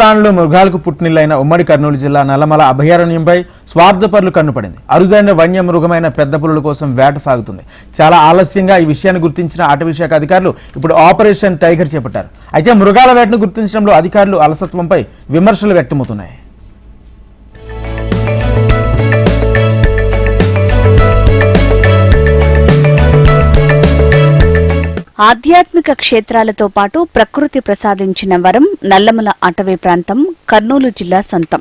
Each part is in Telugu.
వన్యప్రాణులు మృగాలకు పుట్టినిల్లైన ఉమ్మడి కర్నూలు జిల్లా నల్లమల అభయారణ్యంపై స్వార్థపరులు కన్నుపడింది అరుదైన వన్య మృగమైన పెద్ద పులుల కోసం వేట సాగుతుంది. చాలా ఆలస్యంగా ఈ విషయాన్ని గుర్తించిన అటవీ శాఖ అధికారులు ఇప్పుడు ఆపరేషన్ టైగర్ చేపట్టారు. అయితే మృగాల వేటను గుర్తించడంలో అధికారులు అలసత్వంపై విమర్శలు వ్యక్తమవుతున్నాయి. ఆధ్యాత్మిక క్షేత్రాలతో పాటు ప్రకృతి ప్రసాదించిన వరం నల్లమల అటవీ ప్రాంతం కర్నూలు జిల్లా సొంతం.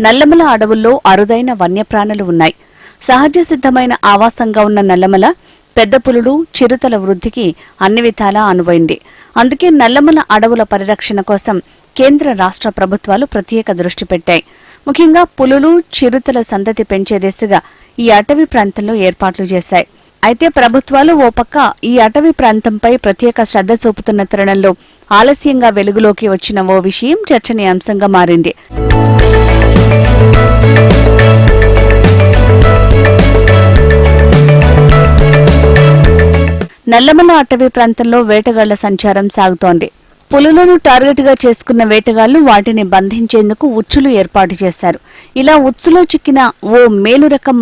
నల్లమల అడవుల్లో అరుదైన వన్యప్రాణులు ఉన్నాయి. సహజ సిద్ధమైన ఆవాసంగా ఉన్న నల్లమల పెద్ద పులులు చిరుతల వృద్ధికి అన్ని విధాలా అనువైంది. అందుకే నల్లమల అడవుల పరిరక్షణ కోసం కేంద్ర రాష్ట్ర ప్రభుత్వాలు ప్రత్యేక దృష్టి పెట్టాయి. ముఖ్యంగా పులులు చిరుతల సంతతి పెంచే దిశగా ఈ అటవీ ప్రాంతంలో ఏర్పాట్లు చేశాయి. అయితే ప్రభుత్వాలు ఓ పక్క ఈ అటవీ ప్రాంతంపై ప్రత్యేక శ్రద్ధ చూపుతున్న తరుణంలో ఆలస్యంగా వెలుగులోకి వచ్చిన ఓ విషయం చర్చనీయాంశంగా మారింది. నల్లమల అటవీ ప్రాంతంలో వేటగాళ్ళ సంచారం సాగుతోంది. పులులను టార్గెట్గా చేసుకున్న వేటగాళ్ళు వాటిని బంధించేందుకు ఉచ్చులు ఏర్పాటు చేశారు. ఇలా ఉచ్చులో చిక్కిన ఓ మేలు రకం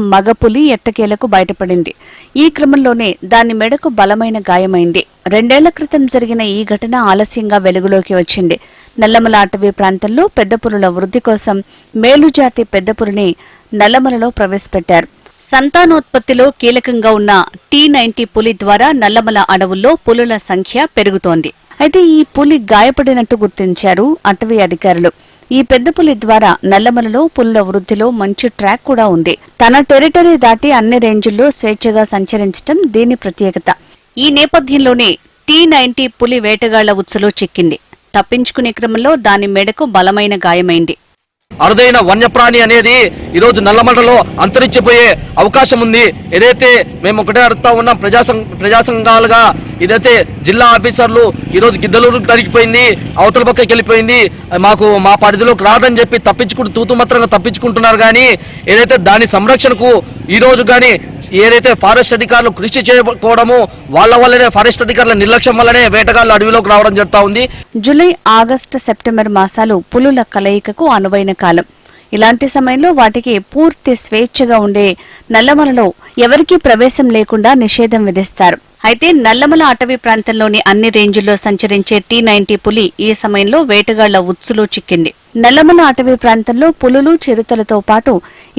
ఎట్టకేలకు బయటపడింది. ఈ క్రమంలోనే దాని మెడకు బలమైన గాయమైంది. రెండేళ్ళ క్రితం జరిగిన ఈ ఘటన ఆలస్యంగా వెలుగులోకి వచ్చింది. నల్లమల అటవీ ప్రాంతంలో పెద్ద పులుల వృద్ధి కోసం మేలుజాతి పెద్ద పులిని నల్లమలలో ప్రవేశపెట్టారు. సంతానోత్పత్తిలో కీలకంగా ఉన్న టీ నైన్టీ పులి ద్వారా నల్లమల అడవుల్లో పులుల సంఖ్య పెరుగుతోంది. అయితే ఈ పులి గాయపడినట్టు గుర్తించారు అటవీ అధికారులు. ఈ పెద్ద పులి ద్వారా నల్లమలలో పుల్ల వృద్ధిలో మంచి ట్రాక్ కూడా ఉంది. తన టెరిటరీ దాటి అన్ని రేంజుల్లో స్వేచ్ఛగా సంచరించడం దీని ప్రత్యేకత. ఈ నేపథ్యంలోనే టీ నైన్టీ పులి వేటగాళ్ళ ఉత్సలో చిక్కింది. తప్పించుకునే క్రమంలో దాని మెడకు బలమైన గాయమైంది. అరుదైన వన్యప్రాణి అనేది ఈరోజు నల్లమలలో అంతరించిపోయే అవకాశం ఉంది ఏదైతే మేము ఒకటే అడుగుతా ఉన్నాం ప్రజా ప్రజా సంఘాలుగా ఇదైతే జిల్లా ఆఫీసర్లు ఈరోజు గిద్దలూరు తరిగిపోయింది అవతల పక్కకి వెళ్ళిపోయింది. మాకు మా పరిధిలోకి రాదని చెప్పి తప్పించుకుంటూ తూతుమాత్రంగా తప్పించుకుంటున్నారు కానీ ఏదైతే దాని సంరక్షణకు ఈ రోజు కానీ ఏదైతే ఫారెస్ట్ అధికారులు కృషి చేయకపోవడము వాళ్ళ వల్లనే ఫారెస్ట్ అధికారుల నిర్లక్ష్యం వల్లనే వేటగాళ్ళు అడవిలోకి రావడం జరుగుతా ఉంది. జూలై ఆగస్టు సెప్టెంబర్ మాసాలు పులుల కలయికకు అనువైన కాలం. ఇలాంటి సమయంలో వాటికి పూర్తి స్వేచ్ఛగా ఉండే నల్లమలలో ఎవరికీ ప్రవేశం లేకుండా నిషేధం విధిస్తారు. అయితే నల్లమల అటవీ ప్రాంతంలోని అన్ని రేంజుల్లో సంచరించే టీ నైన్టీ పులి ఈ సమయంలో వేటగాళ్ళ ఉత్సులో చిక్కింది. నల్లమల అటవీ ప్రాంతంలో పులులు చిరుతలతో పాటు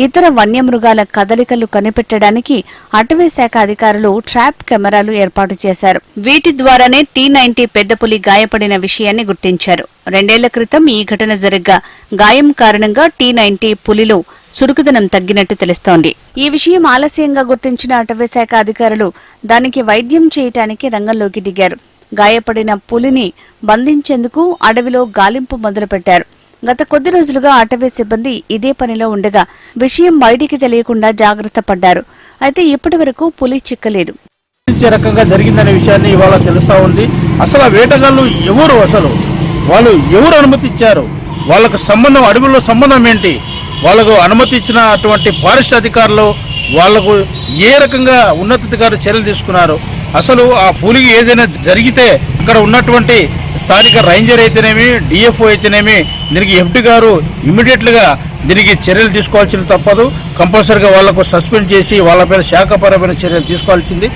ఇతర వన్యమృగాల కదలికలు కనిపెట్టడానికి అటవీ శాఖ అధికారులు ట్రాప్ కెమెరాలు ఏర్పాటు చేశారు. వీటి ద్వారానే టీ నైన్టీ పెద్ద పులి గాయపడిన విషయాన్ని గుర్తించారు. రెండేళ్ళ క్రితం ఈ ఘటన జరగ్గా గాయం కారణంగా టీ నైన్టీ పులిలో చురుకుదనం తగ్గినట్టు తెలుస్తోంది. ఈ విషయం ఆలస్యంగా గుర్తించిన అటవీ శాఖ అధికారులు దానికి వైద్యం చేయటానికి రంగంలోకి దిగారు. గాయపడిన పులిని బంధించేందుకు అడవిలో గాలింపు మొదలుపెట్టారు. గత కొద్ది రోజులుగా అటవీ సిబ్బంది ఇదే పనిలో ఉండగా విషయం బయటికి తెలియకుండా జాగ్రత్త పడ్డారు. అయితే ఇప్పటి వరకు పులి చిక్కలేదు. రకంగా జరిగిందనే విషయాన్ని ఇవాళ తెలుస్తా ఉంది. అసలు ఆ వేటగాళ్ళు ఎవరు అసలు? వాళ్ళు ఎవరు అనుమతి ఇచ్చారు వాళ్ళకు సంబంధం అడవుల్లో సంబంధం ఏంటి? వాళ్ళకు అనుమతి ఇచ్చిన అటువంటి ఫారెస్ట్ అధికారులు వాళ్ళకు ఏ రకంగా ఉన్నతాధికారులు చర్యలు తీసుకున్నారు? అసలు ఆ పూలికి ఏదైనా జరిగితే అక్కడ ఉన్నటువంటి స్థానిక రేంజర్ అయితేనేమి డిఎఫ్ఓ అయితేనేమి దీనికి ఎంపీ గారు ఇమీడియట్లుగా దీనికి చర్యలు తీసుకోవాల్సింది తప్పదు. కంపల్సరిగా వాళ్ళకు సస్పెండ్ చేసి వాళ్ళపైన శాఖపరమైన చర్యలు తీసుకోవాల్సింది.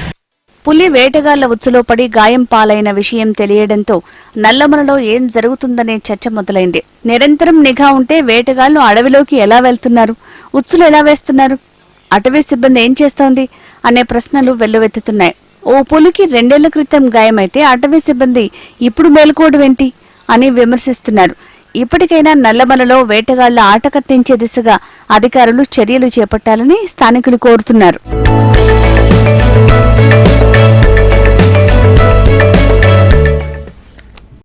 పులి వేటగాళ్ళ ఉచ్చులో పడి గాయం పాలైన విషయం తెలియడంతో నల్లమలలో ఏం జరుగుతుందనే చర్చ మొదలైంది. నిరంతరం నిఘా ఉంటే వేటగాళ్ళు అడవిలోకి ఎలా వెళ్తున్నారు? ఉచ్చులు ఎలా వేస్తున్నారు? అటవీ సిబ్బంది ఏం చేస్తోంది? అనే ప్రశ్నలు వెల్లువెత్తుతున్నాయి. ఓ పులికి రెండేళ్ళ క్రితం గాయమైతే అటవీ సిబ్బంది ఇప్పుడు మేలుకోవడం ఏంటి? అని విమర్శిస్తున్నారు. ఇప్పటికైనా నల్లమలలో వేటగాళ్ళ ఆట కట్టించే దిశగా అధికారులు చర్యలు చేపట్టాలని స్థానికులు కోరుతున్నారు.